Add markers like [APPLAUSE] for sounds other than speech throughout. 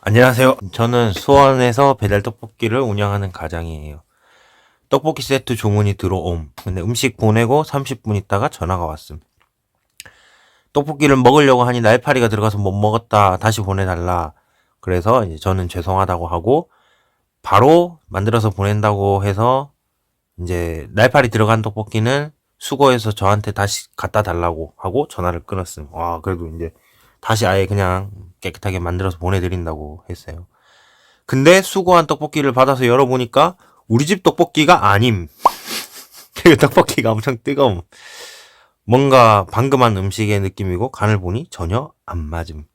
안녕하세요. 저는 수원에서 배달 떡볶이를 운영하는 가장이에요. 떡볶이 세트 주문이 들어옴. 근데 음식 보내고 30분 있다가 전화가 왔음. 떡볶이를 먹으려고 하니 날파리가 들어가서 못 먹었다. 다시 보내달라. 그래서 이제 저는 죄송하다고 하고 바로 만들어서 보낸다고 해서 이제 날파리 들어간 떡볶이는 수거해서 저한테 다시 갖다 달라고 하고 전화를 끊었음. 와, 그래도 이제 다시 아예 그냥 깨끗하게 만들어서 보내드린다고 했어요. 근데 수거한 떡볶이를 받아서 열어보니까 우리 집 떡볶이가 아님. [LAUGHS] 그 떡볶이가 엄청 뜨거움. 뭔가 방금 한 음식의 느낌이고 간을 보니 전혀 안 맞음.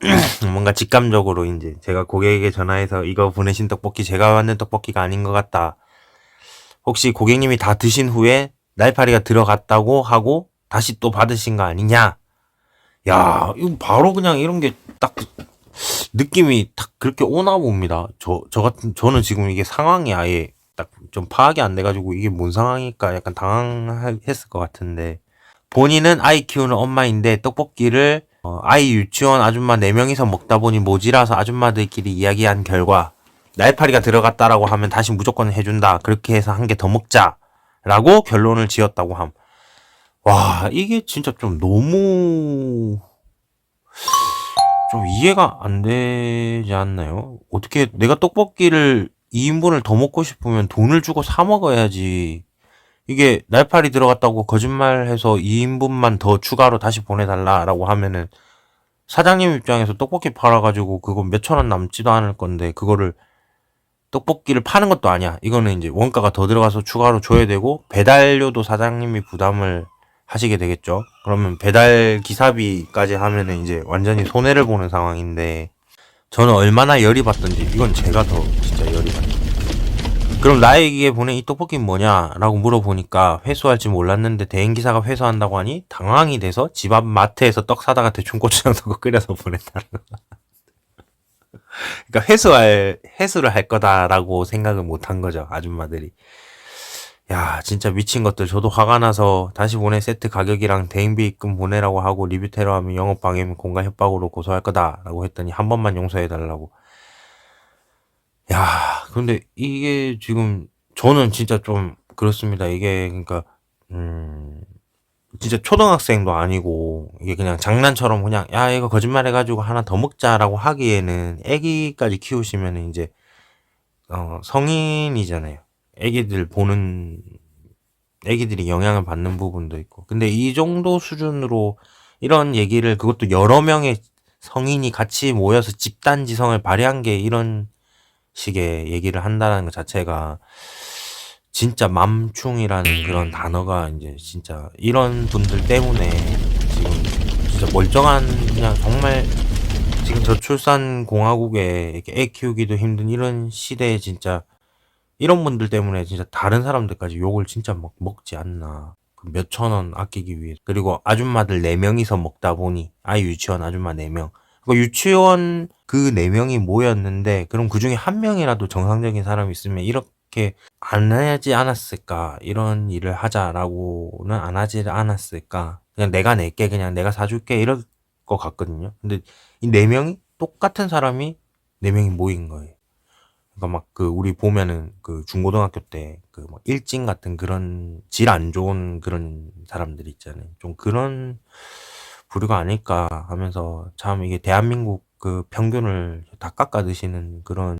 [CLEARS THROAT] 뭔가 직감적으로 이제 제가 고객에게 전화해서 이거 보내신 떡볶이 제가 만든 떡볶이가 아닌 것 같다. 혹시 고객님이 다 드신 후에 날파리가 들어갔다고 하고 다시 또 받으신 거 아니냐? 야, 이거 바로 그냥 이런 게 딱 느낌이 딱 그렇게 오나 봅니다. 저, 저 같은, 저는 지금 이게 상황이 아예 딱 좀 파악이 안 돼가지고 이게 뭔 상황일까 약간 당황했을 것 같은데. 본인은 아이 키우는 엄마인데 떡볶이를 어, 아이 유치원 아줌마 4명이서 먹다 보니 모지라서 아줌마들끼리 이야기한 결과 날파리가 들어갔다라고 하면 다시 무조건 해준다. 그렇게 해서 한 개 더 먹자. 라고 결론을 지었다고 함. 와, 이게 진짜 좀 너무 좀 이해가 안 되지 않나요? 어떻게 내가 떡볶이를 2인분을 더 먹고 싶으면 돈을 주고 사 먹어야지. 이게 날파리 들어갔다고 거짓말해서 2인분만 더 추가로 다시 보내달라라고 하면은 사장님 입장에서 떡볶이 팔아가지고 그거 몇천 원 남지도 않을 건데 그거를 떡볶이를 파는 것도 아니야. 이거는 이제 원가가 더 들어가서 추가로 줘야 되고 배달료도 사장님이 부담을 하시게 되겠죠. 그러면 배달 기사비까지 하면은 이제 완전히 손해를 보는 상황인데 저는 얼마나 열이 받던지 이건 제가 더 진짜 열이 받죠. 그럼 나에게 보낸 이 떡볶이는 뭐냐라고 물어보니까 회수할지 몰랐는데 대행기사가 회수한다고 하니 당황이 돼서 집 앞 마트에서 떡 사다가 대충 고추장 넣고 [LAUGHS] 끓여서 보냈다는 거. 그러니까 회수할 회수를 할 거다라고 생각을 못 한 거죠 아줌마들이. 야, 진짜 미친 것들. 저도 화가 나서 다시 보내 세트 가격이랑 대행비 입금 보내라고 하고 리뷰 테러하면 영업 방해면 공간 협박으로 고소할 거다 라고 했더니 한 번만 용서해 달라고. 야, 근데 이게 지금 저는 진짜 좀 그렇습니다. 이게 그러니까 음 진짜 초등학생도 아니고 이게 그냥 장난처럼 그냥 야 이거 거짓말 해가지고 하나 더 먹자라고 하기에는 애기까지 키우시면 이제 어 성인이잖아요. 애기들 보는 애기들이 영향을 받는 부분도 있고. 근데 이 정도 수준으로 이런 얘기를 그것도 여러 명의 성인이 같이 모여서 집단 지성을 발휘한 게 이런 식의 얘기를 한다는 것 자체가 진짜 맘충이라는 그런 단어가 이제 진짜 이런 분들 때문에 지금 진짜 멀쩡한 그냥 정말 지금 저출산 공화국에 이렇게 애 키우기도 힘든 이런 시대에 진짜 이런 분들 때문에 진짜 다른 사람들까지 욕을 진짜 먹, 먹지 않나. 그 몇천 원 아끼기 위해. 그리고 아줌마들 4명이서 먹다 보니, 아이 유치원 아줌마 4명. 그 유치원 그 4명이 모였는데, 그럼 그 중에 한 명이라도 정상적인 사람이 있으면 이렇게 안 하지 않았을까? 이런 일을 하자라고는 안 하지 않았을까? 그냥 내가 낼게, 그냥 내가 사줄게, 이럴 것 같거든요. 근데 이 4명이 똑같은 사람이 4명이 모인 거예요. 그러니까 막 그 우리 보면은 그 중고등학교 때그뭐 일진 같은 그런 질 안 좋은 그런 사람들 있잖아요. 좀 그런 부류가 아닐까 하면서 참 이게 대한민국 그 평균을 다 깎아 드시는 그런